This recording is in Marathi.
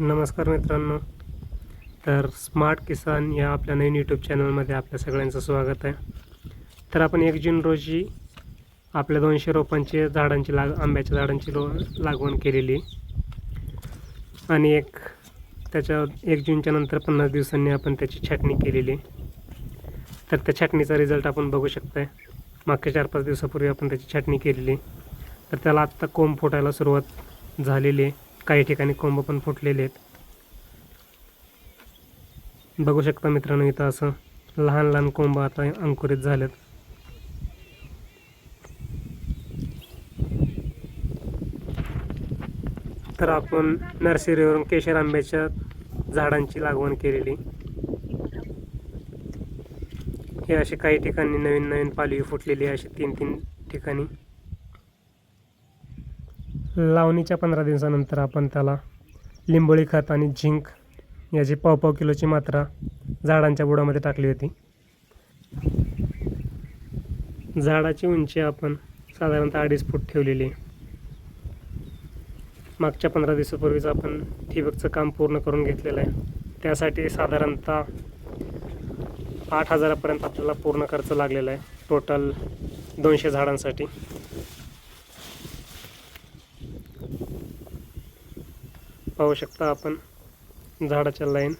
नमस्कार मित्रांनो. तर स्मार्ट किसान या आपल्या नवीन यूट्यूब चॅनलमध्ये आपल्या सगळ्यांचं स्वागत आहे. तर आपण एक जून रोजी आपल्या दोनशे रोपांची झाडांची लाग आंब्याच्या झाडांची रो लागवण केलेली. आणि एक त्याच्या एक जूनच्या नंतर पन्नास दिवसांनी आपण त्याची छाटणी केलेली. तर त्या छाटणीचा रिझल्ट आपण बघू शकताय. मागच्या चार पाच दिवसापूर्वी आपण त्याची छाटणी केलेली. तर त्याला आत्ता कोंब फुटायला सुरुवात झालेली आहे. काही ठिकाणी कोंब पण फुटलेले आहेत. बघू शकता मित्रांनो इथं असं लहान लहान कोंब आता अंकुरित झालेत. तर आपण नर्सरीवरून केशर आंब्याच्या झाडांची लागवण केलेली. हे असे काही ठिकाणी नवीन नवीन पालवी फुटलेली असे अशी तीन तीन ठिकाणी. लावणीच्या पंधरा दिवसानंतर आपण त्याला लिंबोळी खत आणि झिंक याची पाव पाव किलोची मात्रा झाडांच्या बुडामध्ये टाकली होती. झाडाची उंची आपण साधारणतः अडीच फूट ठेवलेली आहे. मागच्या पंधरा दिवसापूर्वीच आपण ठिबकचं काम पूर्ण करून घेतलेलं आहे. त्यासाठी साधारणतः आठ हजारापर्यंत आपल्याला पूर्ण खर्च लागलेला आहे. टोटल दोनशे झाडांसाठी. पाहू शकता आपण झाडाच्या लाईन.